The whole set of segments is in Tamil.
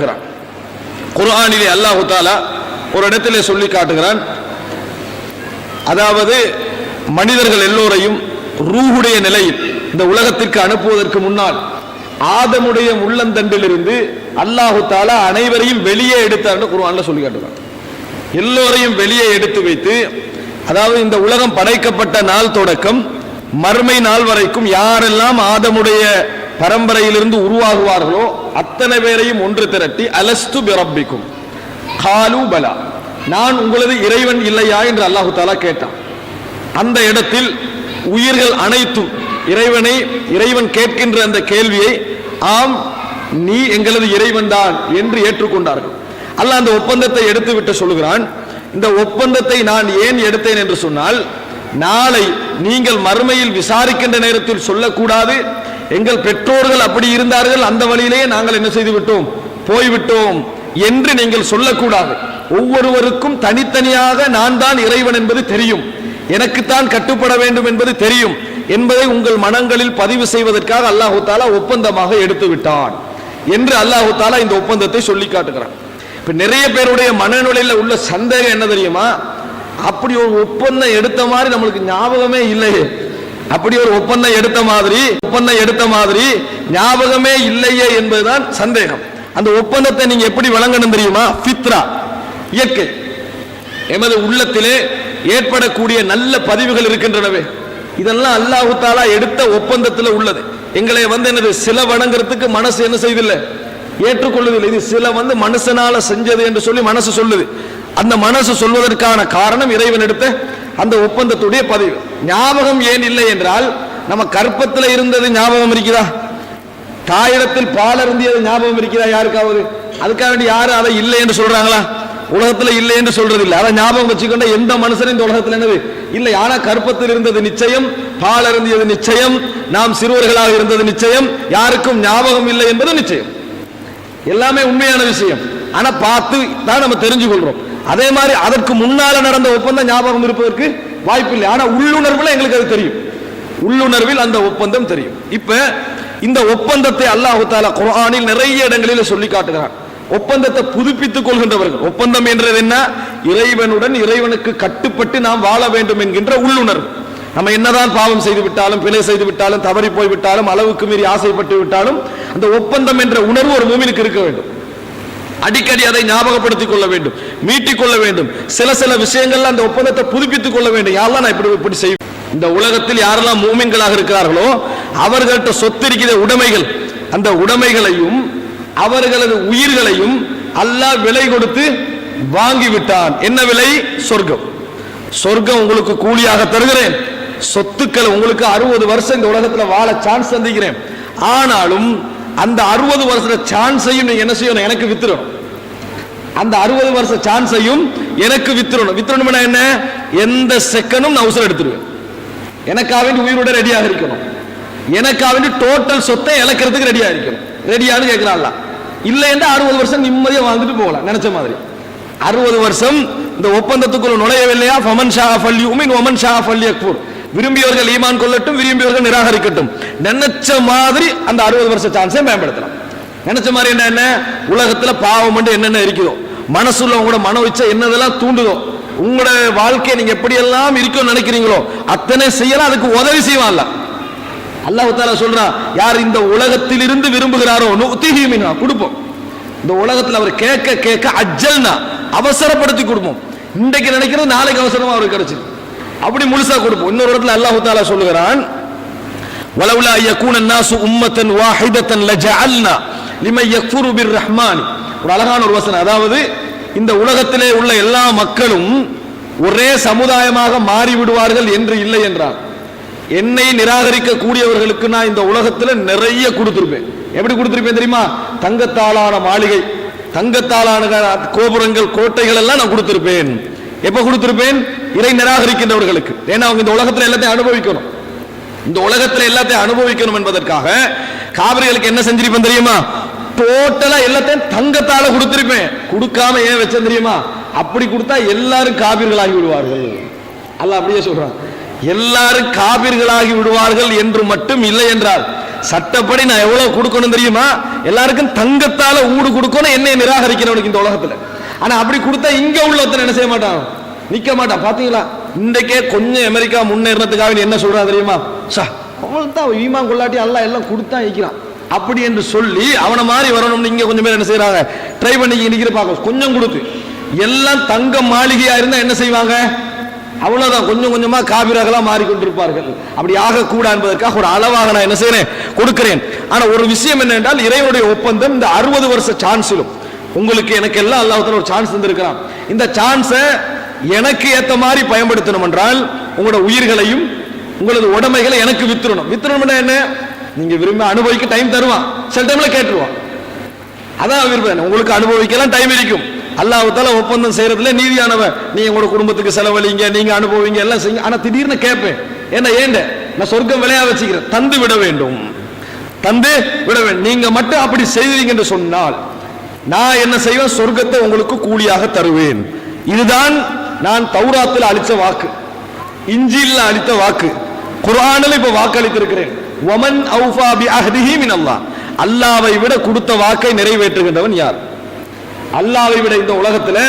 காட்டுகிறான். குர்ஆனிலே அல்லாஹு தாலா ஒரு இடத்திலே சொல்லி காட்டுகிறான். அதாவது மனிதர்கள் எல்லோரையும் ரூஹுடைய நிலையில் இந்த உலகத்திற்கு அனுப்புவதற்கு முன்னால் ஆதமுடைய உள்ளந்தண்டிலிருந்து அல்லாஹு தாலா அனைவரையும் வெளியே எடுத்தார்னு குர்ஆன்ல சொல்லி காட்டுகிறான். எல்லோரையும் வெளியே எடுத்து வைத்து அதாவது இந்த உலகம் படைக்கப்பட்ட நாள் தொடக்கம் மறுமை நாள் வரைக்கும் யாரெல்லாம் ஆதமுடைய பரம்பரையிலிருந்து உருவாகுவார்களோ அத்தனை பேரையும் ஒன்று திரட்டி அலஸ்து பிரப்பிக்கும். காலு பலா. நான் உங்களது இறைவன் இல்லையா? என்று அல்லாஹு தாலா கேட்டான். அந்த இடத்தில் உயிர்கள் அனைத்தும் இறைவனை இறைவன் கேட்கின்ற அந்த கேள்வியை ஆம் நீ எங்களது இறைவன் தான் என்று ஏற்றுக்கொண்டார்கள். அல்ல அந்த ஒப்பந்தத்தை எடுத்துவிட்டு சொல்லுகிறான். இந்த ஒப்பந்தத்தை நான் ஏன் எடுத்தேன் என்று சொன்னால் நாளை நீங்கள் மறுமையில் விசாரிக்கின்ற நேரத்தில் சொல்லக்கூடாது எங்கள் பெற்றோர்கள் அப்படி இருந்தார்கள் அந்த வழியிலேயே நாங்கள் என்ன செய்து விட்டோம் போய்விட்டோம் என்று நீங்கள் சொல்லக்கூடாது. ஒவ்வொருவருக்கும் தனித்தனியாக நான் தான் இறைவன் என்பது தெரியும். எனக்குத்தான் கட்டுப்பட வேண்டும் என்பது தெரியும். என்பதை உங்கள் மனங்களில் பதிவு செய்வதற்காக அல்லாஹு தாலா ஒப்பந்தமாக எடுத்து விட்டான் என்று அல்லாஹு தாலா இந்த ஒப்பந்தத்தை சொல்லி காட்டுகிறான். இப்ப நிறைய பேருடைய மனநிலையில உள்ள சந்தேகம் என்ன தெரியுமா? அப்படி ஒரு ஒப்பந்தம் எடுத்த மாதிரி நம்மளுக்கு ஞாபகமே இல்லையே. அப்படி ஒரு ஒப்பந்தம் எடுத்த மாதிரி ஒப்பந்தம் எடுத்த மாதிரி ஞாபகமே இல்லையே என்பதுதான் சந்தேகம். அந்த ஒப்பந்தத்தை நீங்க எப்படி வழங்கணும் தெரியுமா? ஃபித்ரா இயற்கை. எமது உள்ளத்திலே ஏற்படக்கூடிய நல்ல பதிவுகள் இருக்கின்றனவே. இதெல்லாம் அல்லாஹு தாலா எடுத்த ஒப்பந்தத்தில் உள்ளது. எங்களை வந்து என்னது சில வணங்குறதுக்கு மனசு என்ன செய்தில்லை? ஏற்றுக்கொள்வதில்லை இது சில வந்து மனுஷனால செஞ்சது என்று சொல்லி மனசு சொல்லுது. அந்த மனசு சொல்வதற்கான காரணம் இறைவன் எடுத்த அந்த ஒப்பந்தத்துடைய பதிவு. ஞாபகம் ஏன் இல்லை என்றால் நம்ம கற்பத்தில் இருந்தது ஞாபகம் இருக்கிறா தாயிடத்தில் பால் அருந்தியது ஞாபகம் இருக்கிறா யாருக்காவது? அதுக்காக வேண்டி யாரும் அதை இல்லை என்று சொல்றாங்களா? உலகத்தில் இல்லை என்று சொல்றது இல்லை அதை ஞாபகம் வச்சுக்கொண்ட எந்த மனுஷனும் இந்த உலகத்தில் என்னது? இல்லை. ஆனா கற்பத்தில் இருந்தது நிச்சயம் பால் அருந்தியது நிச்சயம் நாம் சிறுவர்களாக இருந்தது நிச்சயம் யாருக்கும் ஞாபகம் இல்லை என்பது நிச்சயம். எல்லாமே உண்மையான விஷயம். ஆனா பார்த்து தான் நம்ம தெரிஞ்சு கொள்றோம் அதே மாதிரி அதற்கு முன்னால நடந்த ஒப்பந்தம் ஞாபகம் இருப்பதற்கு வாய்ப்பில்லை. ஆனா உள்ளுணர்வுல எங்களுக்கு அது தெரியும். உள்ளுணர்வில் அந்த ஒப்பந்தம் தெரியும். இப்ப இந்த ஒப்பந்தத்தை அல்லாஹு தாலா குரானில் நிறைய இடங்களில் சொல்லி காட்டுகிறான். ஒப்பந்தத்தை புதுப்பித்துக் கொள்கின்றவர்கள். ஒப்பந்தம் என்றது என்ன? இறைவனுடன் இறைவனுக்கு கட்டுப்பட்டு நாம் வாழ வேண்டும் என்கின்ற உள்ளுணர்வு. நம்ம என்னதான் பாவம் செய்து விட்டாலும் பிழை செய்து விட்டாலும் தவறி போய்விட்டாலும் அளவுக்கு மீறி ஆசைப்பட்டு விட்டாலும் அந்த ஒப்பந்தம் என்ற உணர்வு ஒரு மூமினுக்கு இருக்க வேண்டும். அடிக்கடி அதை ஞாபகப்படுத்திக் கொள்ள வேண்டும் மீட்டிக் கொள்ள வேண்டும். சில சில விஷயங்கள்ல அந்த ஒப்பந்தத்தை புதுப்பித்துக் கொள்ள வேண்டும். யாரெல்லாம் நான் இப்படி இப்படி செய்வேன்? இந்த உலகத்தில் யாரெல்லாம் மூமின்களாக இருக்கிறார்களோ அவர்கள்ட்ட சொத்து இருக்கிற உடைமைகள் அந்த உடைமைகளையும் அவர்களது உயிர்களையும் அல்லாஹ் விலை கொடுத்து வாங்கிவிட்டான். என்ன விலை? சொர்க்கம். சொர்க்கம் உங்களுக்கு கூலியாக தருகிறேன். சொத்துக்களை உங்களுக்கு அறுபது வருஷம் இந்த உலகத்தில் வாழ சான்ஸ் தந்திக்கிறேன் ஆனாலும் அந்த அறுபது வருஷ சான்ஸையும் நீங்க என்ன செய்யணும்? எனக்கு வித்துறணும். அந்த அறுபது வருஷ சான்ஸையும் எனக்கு வித்துறணும். வித்துறணும் என்ன? எந்த செகண்டும் நான் அவசரம் எடுத்துருவேன். எனக்காக வேண்டி உயிரோட ரெடியாக இருக்கணும். எனக்காக வேண்டி டோட்டல் சொத்தை இழக்கிறதுக்கு ரெடியாக இருக்கணும். ரெடியானு கேட்கிறான்ல இல்லை என்றால் அறுபது வருஷம் நிம்மதியாக வாழ்ந்துட்டு போகலாம். நினைச்ச மாதிரி. அறுபது வருஷம் இந்த ஒப்பந்தத்துக்குள்ள நுழையவில்லையா? ஃபமன் ஷா ஃபல்லி உமின் ஒமன் ஷா ஃபல்லி அக்பூர் விரும்பியவர்கள் ஈமான் கொள்ளட்டும் விரும்பியவர்கள் நிராகரிக்கட்டும். நினைச்ச மாதிரி அந்த அறுபது வருஷ சான்ஸை மேம்படுத்தலாம். நினைச்ச மாதிரி என்ன என்ன? உலகத்துல பாவம் என்னென்ன இருக்குதோ. மனசுல உங்களோட மன வச்ச என்னதெல்லாம் தூண்டுதோ. உங்களோட வாழ்க்கையை நீங்க எப்படி எல்லாம் இருக்கும்னு நினைக்கிறீங்களோ அத்தனை செய்யலாம் அதுக்கு உதவி செய்வான்ல அல்லாஹ். தாலா சொல்றான் யார் இந்த உலகத்தில் இருந்து விரும்புகிறாரோ நுத்திஹிமினா கொடுப்போம். இந்த உலகத்தில் அவர் கேட்க கேட்க அஜல்னா அவசரப்படுத்தி கொடுப்போம். இன்றைக்கு நினைக்கிறது நாளைக்கு அவசரமா அவருக்கு கிடைச்சிது அப்படி முழுசா கொடுப்போம். இன்னொரு இடத்துல அல்லாஹு தாலா சொல்லுகிறான் வலவுலா யகூன நாசு உம்மத்தன் வாஹிதத்தன் லஜஅல்னா லிமை யக்ஃபுரு பிர் ரஹ்மான் ஒரு அழகான ஒரு வசனம். அதாவது இந்த உலகத்திலே உள்ள எல்லா மக்களும் ஒரே சமுதாயமாக மாறிவிடுவார்கள் என்று இல்லை என்றார் என்னை நிராகரிக்க கூடியவர்களுக்கு நான் இந்த உலகத்தில் நிறைய கொடுத்துருப்பேன். எப்படி கொடுத்துருப்பேன் தெரியுமா? தங்கத்தாலான மாளிகை தங்கத்தாலான கோபுரங்கள் கோட்டைகள் எல்லாம் நான் கொடுத்துருப்பேன். எப்ப கொடுத்துருப்பேன்? இறை நிராகரிக்கின்றவர்களுக்கு. ஏன்னா அவங்க இந்த உலகத்தில் எல்லாத்தையும் அனுபவிக்கணும். இந்த உலகத்தில் எல்லாத்தையும் அனுபவிக்கணும் என்பதற்காக காவிரிகளுக்கு என்ன செஞ்சிருப்பேன் தெரியுமா? டோட்டலா எல்லாத்தையும் தங்கத்தால கொடுத்திருப்பேன். கொடுக்காம ஏன் வச்சேன் தெரியுமா? அப்படி கொடுத்தா எல்லாரும் காவிர்களாகி விடுவார்கள். அல்ல அப்படியே சொல்றான். எல்லாரும் காவிர்களாகி விடுவார்கள் என்று மட்டும் இல்லை என்றால் சட்டப்படி நான் எவ்வளவு கொடுக்கணும் தெரியுமா? எல்லாருக்கும் தங்கத்தால ஊடு கொடுக்கணும் என்னை நிராகரிக்கிறவனுக்கு இந்த உலகத்துல. ஆனா அப்படி கொடுத்தா இங்க உள்ளவத்தன் என்ன செய்ய மாட்டான்? நிக்க மாட்டான் பாத்தீங்களா? இன்றைக்கே கொஞ்சம் அமெரிக்கா முன்னேறதுக்காக நீ என்ன சொல்றா தெரியுமா? சா அவன் தான் ஈமா கொள்ளாட்டி எல்லாம் எல்லாம் கொடுத்தா வைக்கிறான் அப்படி என்று சொல்லி அவனை மாதிரி வரணும்னு இங்க கொஞ்சம் பேர் என்ன செய்யறாங்க ட்ரை பண்ணி நிக்கிற பார்க்க கொஞ்சம் கொடுத்து. எல்லாம் தங்க மாளிகையா இருந்தா என்ன செய்வாங்க? அவ்வளவுதான். கொஞ்சம் கொஞ்சமா காபிராகளா மாறிக்கொண்டிருப்பார்கள். அப்படி ஆகக்கூடாது என்பதற்காக ஒரு அளவாக நான் என்ன செய்கிறேன் கொடுக்கிறேன். ஆனா ஒரு விஷயம் என்னென்றால் இறைவனுடைய ஒப்பந்தம் இந்த அறுபது வருஷ சான்ஸிலும் உங்களுக்கு எனக்கு எல்லாம் அல்லாஹ் ஒரு சான்ஸ் தந்திருக்கிறான். இந்த சான்ஸை எனக்கு ஏத்த மாதிரி பயன்படுத்தணும் என்றால் உங்களோட உயிர்களையும் உங்களது உடமைகளை எனக்கு வித்துறணும் வித்துறணும்னா என்ன? நீங்க விரும்பி அனுபவிக்க டைம் தருவான். சில டைம்ல கேட்டுருவான். அதான் விரும்புறேன். உங்களுக்கு அனுபவிக்கலாம் டைம் இருக்கும். அல்லாஹ்வுத்தால ஒப்பந்தம் செய்யறதுல நீதியானவன். நீ உங்களோட குடும்பத்துக்கு செலவழிங்க நீங்க அனுபவிங்க எல்லாம் செய்யுங்க. ஆனா திடீர்னு கேட்பேன் என்ன ஏண்ட? நான் சொர்க்கம் விளையா வச்சுக்கிறேன். தந்து விட வேண்டும். தந்து விட வேண்டும். நீங்க மட்டும் அப்படி செய்தீங்க என்று சொன்னால் நான் என்ன செய்வேன்? சொர்க்கத்தை உங்களுக்கு கூலியாக தருவேன். இதுதான் நான் தௌராத்தில் அளித்த வாக்கு இஞ்சியில் அளித்த வாக்கு குரானில் இப்போ வாக்களித்திருக்கிறேன். ஒமன் அவுஃபா பி அஹ்திஹி மின் அல்லாஹ் அல்லாவை விட கொடுத்த வாக்கை நிறைவேற்றுகின்றவன் யார்? அல்லாவை விட இந்த உலகத்தில்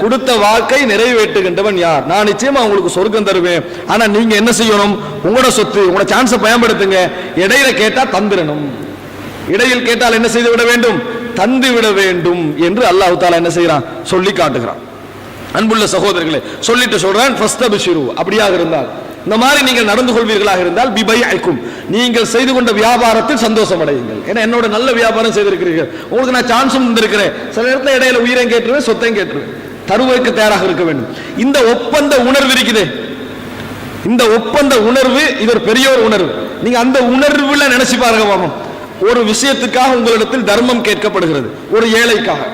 கொடுத்த வாக்கை நிறைவேற்றுகின்றவன் யார்? நான் நிச்சயமா உங்களுக்கு சொர்க்கம் தருவேன். ஆனா நீங்க என்ன செய்யணும்? உங்களோட சொத்து உங்களோட சான்ஸை பயன்படுத்துங்க. இடையில கேட்டா தந்திரணும் இடையில் கேட்டால் என்ன செய்து விட வேண்டும்? தந்து விட வேண்டும் என்று அல்லாஹு தாலா என்ன செய்யறான் சொல்லி காட்டுகிறான். அன்புள்ள சகோதரர்களே சொல்லிட்டு சொல்றேன் ஃபஸ்தபிஷிரு. அப்படியாக இருந்தால் இந்த மாதிரி நீங்கள் நடந்து கொள்வீர்களாக இருந்தால் பிபை ஐக்கும் நீங்கள் செய்து கொண்ட வியாபாரத்தில் சந்தோஷம் அடையுங்கள். ஏன்னா என்னோட நல்ல வியாபாரம் செய்திருக்கிறீர்கள். உங்களுக்கு நான் சான்ஸும் தந்திருக்கிறேன். சில நேரத்தில் இடையில உயிரையும் கேட்டுருவேன் சொத்தையும் கேட்டுருவேன். தருவதற்கு தயாராக இருக்க வேண்டும். இந்த ஒப்பந்த உணர்வு இருக்குது. இந்த ஒப்பந்த உணர்வு இது ஒரு பெரிய ஒரு உணர்வு. நீங்க அந்த உணர்வுல நினைச்சு பாருங்க ஒரு விஷயத்துக்காக உங்களிடத்தில் தர்மம் கேட்கப்படுகிறது. ஒரு ஏழைக்காக.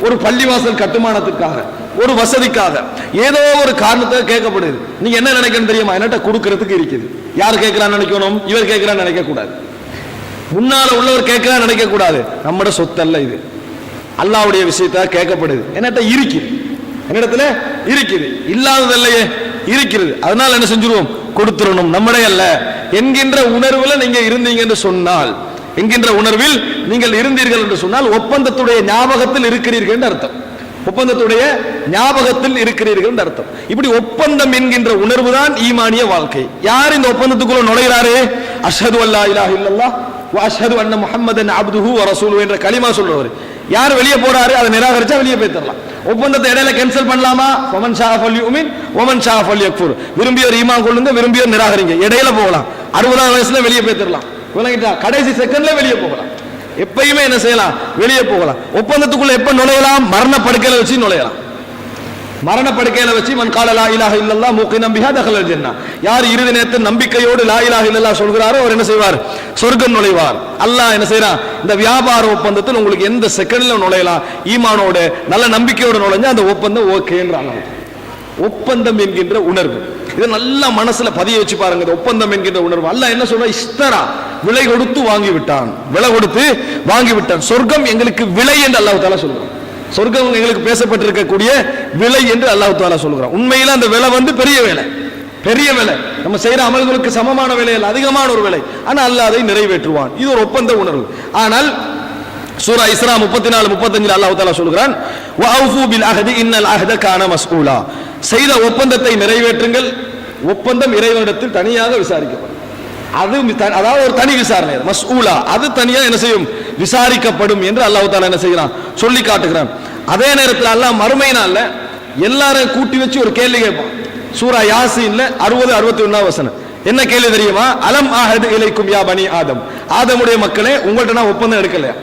ஒரு பள்ளிவாசல் கட்டுமானத்துக்காக ஒரு வசதிக்காக. ஏதோ ஒரு காரணத்தை கேட்கப்படுது. நீங்க என்ன நினைக்கணும் தெரியுமா? என்னட்ட கொடுக்கறதுக்கு இருக்குது. யார் கேட்கிறான்னு நினைக்கணும்? இவர் கேட்கிறான்னு நினைக்க கூடாது முன்னால உள்ளவர் கேட்கிறா நினைக்க கூடாது நம்மட சொத்தல்ல இது. அல்லாவுடைய விஷயத்த கேட்கப்படுது. என்னட்ட இருக்குது. என்னிடத்துல இருக்குது. இல்லாதது இல்லையே இருக்கிறது அதனால என்ன செஞ்சிருவோம்? கொடுத்துடணும். நம்மடே அல்ல. என்கின்ற உணர்வுல நீங்க இருந்தீங்கன்னு சொன்னால் என்கின்ற உணர்வில் நீங்கள் இருந்தீர்கள் என்று சொன்னால் ஒப்பந்தத்துடைய ஞாபகத்தில் இருக்கிறீர்கள் என்று அர்த்தம். ஒப்பந்தத்துடைய ஞாபகத்தில் இருக்கிறீர்கள் என்று அர்த்தம். இப்படி ஒப்பந்தம் என்கின்ற உணர்வு தான் ஈமானிய வாழ்க்கை. யார் இந்த ஒப்பந்தத்துக்குள்ள நுழைகிறாரு? அஷது அல்லா இலா இல்லல்லா வ அண்ண அன்ன அப்துஹு ரசூல் என்ற களிமா சொல்றவர். யார் வெளியே போறாரு? அதை நிராகரிச்சா வெளியே போய் தரலாம். ஒப்பந்தத்தை இடையில கேன்சல் பண்ணலாமா? ஒமன் ஷா ஃபல் யூமின் ஒமன் ஷா ஃபல் யக்ஃபூர் விரும்பியோர் ஈமான் கொள்ளுங்க விரும்பியோர் நிராகரிங்க. இடையில போகலாம். அறுபதாம் வயசுல வெளியே போய் தரலாம். விளங்கிட்டா கடைசி செகண்ட்ல வெளியே போகலாம். எப்பயுமே என்ன செய்யலாம்? வெளியே போகலாம். ஒப்பந்தத்துக்குள்ள எப்ப நுழையலாம்? மரண படுக்கையில வச்சு நுழையலாம். மரண படுக்கையில வச்சு மன் கால லா இலாக இல்லல்லா மூக்கி நம்பியா தகலல் யார் இறுதி நேரத்தில் நம்பிக்கையோடு லா இலாக இல்லல்லா சொல்கிறாரோ அவர் என்ன செய்வார்? சொர்க்கம் நுழைவார். அல்லாஹ் என்ன செய்யறான் இந்த வியாபார ஒப்பந்தத்தில் உங்களுக்கு எந்த செகண்ட்ல நுழையலாம்? ஈமானோட நல்ல நம்பிக்கையோடு நுழைஞ்சா அந்த ஒப்பந்தம் ஓகேன்றாங்க ஒப்பந்தம் என்கின்ற உணர்வு. இதை நல்லா மனசுல பதிய வச்சு பாருங்க ஒப்பந்தம் என்கின்ற உணர்வு. அல்ல என்ன சொல்ற இஸ்தரா விலை கொடுத்து வாங்கி விட்டான். விலை கொடுத்து வாங்கி விட்டான். சொர்க்கம் எங்களுக்கு விலை என்று அல்லாஹ் தாலா சொல்றான். சொர்க்கம் எங்களுக்கு பேசப்பட்டிருக்கக்கூடிய விலை என்று அல்லாஹ் தாலா சொல்கிறான் உண்மையில அந்த விலை வந்து பெரிய வேலை. பெரிய விலை. நம்ம செய்யற அமல்களுக்கு சமமான விலை அல்ல அதிகமான ஒரு விலை. ஆனால் அல்லாஹ் அதை நிறைவேற்றுவான். இது ஒரு ஒப்பந்த உணர்வு. ஆனால் சூரா இஸ்ரா முப்பத்தி நாலு முப்பத்தஞ்சில் அல்லாஹ் தாலா சொல்கிறான் வஅஃபு பில் அஹதி இன்னல் அஹத கான செய்த ஒப்பந்தத்தை நிறைவேற்றுங்கள் ஒப்பந்தம் இறைவனிடத்தில் தனியாக விசாரிக்கப்படும். அது அதாவது ஒரு தனி விசாரணை மஸ்ஊலா அது தனியா என்ன செய்யும்? விசாரிக்கப்படும் என்று அல்லாஹு தாலா என்ன செய்கிறான்? சொல்லி காட்டுகிறான். அதே நேரத்தில் அல்லாஹ் மறுமை நாள்ல எல்லாரும் கூட்டி வச்சு ஒரு கேள்வி கேட்பான். சூரா யாசீன்ல அறுபது அறுபத்தி ஒன்னாவது வசனம். என்ன கேள்வி தெரியுமா? அலம் ஆஹது இலைக்கும் யா பனி ஆதம்? ஆதமுடைய மக்களே உங்கள்ட்ட நான் ஒப்பந்தம் எடுக்கலையா?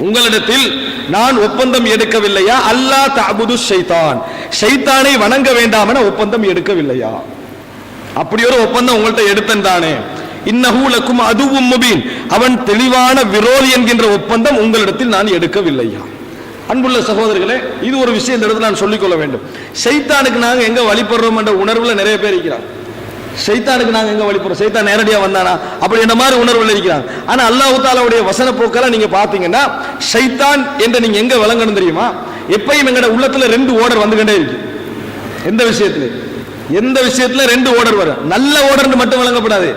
உங்களிடத்தில் நான் ஒப்பந்தம் எடுக்கவில்லையா? அல்லாஹ் தபுது ஷைத்தான் ஷைத்தானை வணங்க வேண்டாம் என ஒப்பந்தம் எடுக்கவில்லையா? அப்படி ஒரு ஒப்பந்தம் உங்கள்ட்ட எடுத்தன் தானே. இன்னஹூலக்கும் அதுவும் முபீன். அவன் தெளிவான விரோதி என்கின்ற ஒப்பந்தம் உங்களிடத்தில் நான் எடுக்கவில்லையா? அன்புள்ள சகோதரர்களே இது ஒரு விஷயம் இந்த இடத்துல நான் சொல்லிக்கொள்ள வேண்டும். ஷைத்தானுக்கு நாங்கள் எங்க வழிபடுறோம் என்ற உணர்வுல நிறைய பேர் இருக்கிறார் ஷைத்தானுக்கு நாங்கள் எங்கே வழிபடுறோம் சைத்தான் நேரடியாக வந்தானா? அப்படி என்ன மாதிரி உணர்வுல இருக்கிறாங்க ஆனால் அல்லாஹு தாலாவுடைய வசன போக்கெல்லாம் நீங்கள் பார்த்தீங்கன்னா ஷைத்தான் என்று நீங்கள் எங்கே விளங்கணும் தெரியுமா? எப்பயும் எங்களோட உள்ளத்தில் ரெண்டு ஓடர் வந்துகிட்டே இருக்கு. எந்த விஷயத்துல? எந்த விஷயத்துல ரெண்டு ஓடர் வரும்? நல்ல ஓடர்னு மட்டும் வழங்கப்படாது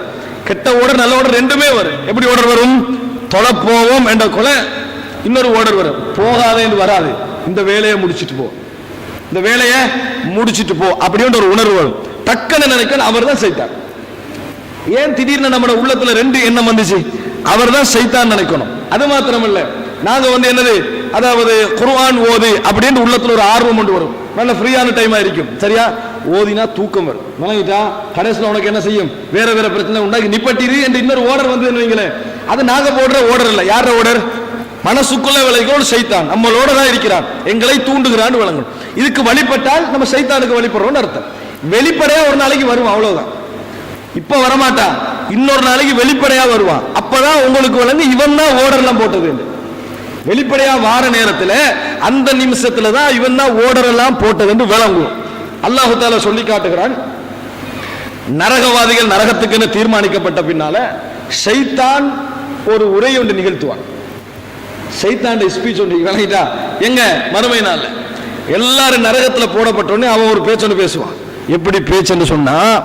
கெட்ட ஓடர் நல்ல ஓடர் ரெண்டுமே வரும். எப்படி ஓடர் வரும்? தொலை போவோம் என்ற கொலை இன்னொரு ஓடர் வரும். போகாதேன்னு வராது. இந்த வேலையை முடிச்சிட்டு போ. இந்த வேலையை முடிச்சிட்டு போ. அப்படின்ற ஒரு உணர்வு வரும். டக்குன்னு நினைக்கணும் அவர் தான் செய்தார் ஏன் திடீர்னு நம்ம உள்ளத்துல ரெண்டு எண்ணம் வந்துச்சு? அவர் தான் சைத்தான் நினைக்கணும். அது மாத்திரமல்ல நாங்க வந்து என்னது அதாவது குர்ஆன் ஓது அப்படின்னு உள்ளத்துல ஒரு ஆர்வம் கொண்டு வரும். நல்ல ஃப்ரீயான டைமா இருக்கும். சரியா? ஓதினா தூக்கம் வரும். விளங்கிட்டா கடைசியில் உனக்கு என்ன செய்யும்? வேற வேற பிரச்சனை உண்டாக்கி நிப்பட்டிரு என்று இன்னொரு ஓடர் வந்து வைங்களேன். அது நாங்க போடுற ஓடர் இல்லை. யார ஓடர்? மனசுக்குள்ள விளைகோடு சைத்தான். நம்மளோட தான் இருக்கிறான். எங்களை தூண்டுகிறான்னு விளங்கும் இதுக்கு வழிபட்டால் நம்ம சைத்தானுக்கு வழிபடுறோம்னு அர்த்தம். வெளிப்படையா ஒரு நாளைக்கு வருவான் அவ்வளவுதான். இப்ப வரமாட்டான் இன்னொரு நாளைக்கு வெளிப்படையா வருவான். அப்பதான் உங்களுக்கு விளங்கு இவன் தான் ஓடர்லாம் போட்டது வெளிப்படையா வார நேரத்தில் அந்த நிமிஷத்துல தான் இவன் தான் ஓடர் எல்லாம் போட்டது என்று விளங்கும். அல்லாஹு தால சொல்லி காட்டுகிறான். நரகவாதிகள் நரகத்துக்குன்னு தீர்மானிக்கப்பட்ட பின்னால ஷைத்தான் ஒரு உரை ஒன்று நிகழ்த்துவான். சைத்தாண்ட ஸ்பீச் ஒன்று விளங்கிட்டா எங்க? மறுமை நாள் எல்லாரும் நரகத்தில் போடப்பட்டோடனே அவன் ஒரு பேச்சு ஒன்று பேசுவான். எப்படி பேச்சுன்னு சொன்னா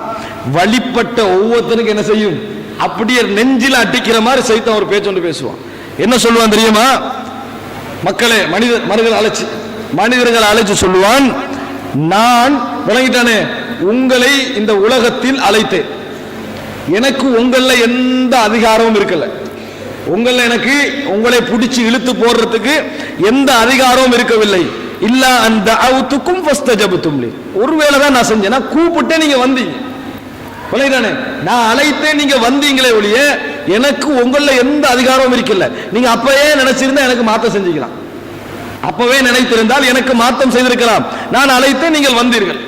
வழிபட்ட ஒவ்வொருத்தனுக்கு என்ன செய்யும்? அப்படியே நெஞ்சில அட்டிக்கிற மாதிரி சைத்தம் ஒரு பேச்சு ஒன்று பேசுவான். என்ன சொல்லுவான் தெரியுமா? மக்களே மனித மனிதர்கள் அழைச்சு மனிதர்கள் அழைச்சு சொல்லுவான் நான் விளங்கிட்டானே உங்களை இந்த உலகத்தில் அழைத்தேன். எனக்கு உங்களில் எந்த அதிகாரமும் இருக்கல. உங்களில் எனக்கு உங்களை பிடிச்சி இழுத்து போடுறதுக்கு எந்த அதிகாரமும் இருக்கவில்லை. இல்லா அந்த அவுத்துக்கும் ஃபஸ்தஜபுத்தும் ஒருவேளை தான் நான் செஞ்சேன் நான் கூப்பிட்டேன் நீங்க வந்தீங்க. விளையாடனே நான் அழைத்தேன் நீங்க வந்தீங்களே ஒழிய எனக்கு உங்கள எந்த அதிகாரமும் இருக்கல. நீங்க அப்பவே நினைச்சிருந்தா எனக்கு மாத்தம் செஞ்சுக்கலாம். அப்பவே நினைத்திருந்தால் எனக்கு மாத்தம் செய்திருக்கலாம். நான் அழைத்தேன் நீங்கள் வந்தீர்கள்.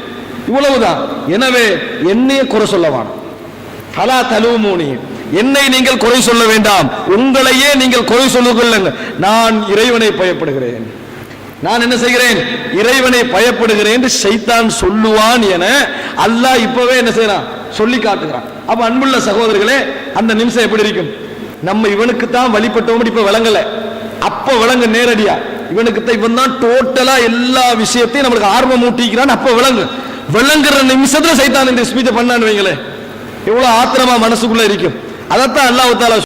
இவ்வளவுதான். எனவே என்னைய குறை சொல்ல வேணாம். பலா தலுமூனி என்னை நீங்கள் குறை சொல்ல வேண்டாம். உங்களையே நீங்கள் குறை சொல்லுங்கள் நான் இறைவனை பயப்படுகிறேன். நான் என்ன செய்கிறேன்? இறைவனை பயப்படுகிறேன் என்று சைத்தான் சொல்லுவான் என அல்லாஹ் இப்பவே என்ன செய்யறான் சொல்லி காட்டுகிறான். அப்ப அன்புள்ள சகோதரர்களே அந்த நிமிஷம் எப்படி இருக்கும்? நம்ம இவனுக்கு தான் வழிபட்டோம் இப்ப விளங்கல. அப்ப விளங்கு நேரடியா. இவனுக்கு தான் இவன் தான் டோட்டலா எல்லா விஷயத்தையும் நம்மளுக்கு ஆர்வம் ஊட்டிக்கிறான் அப்ப விளங்கு. விளங்குற நிமிஷத்துல சைத்தான் இந்த ஸ்பீச்சை பண்ணான்னு வைங்களேன். எவ்வளவு ஆத்திரமா மனசுக்குள்ள இருக்கும். அதைத்தான் அல்லாஹ்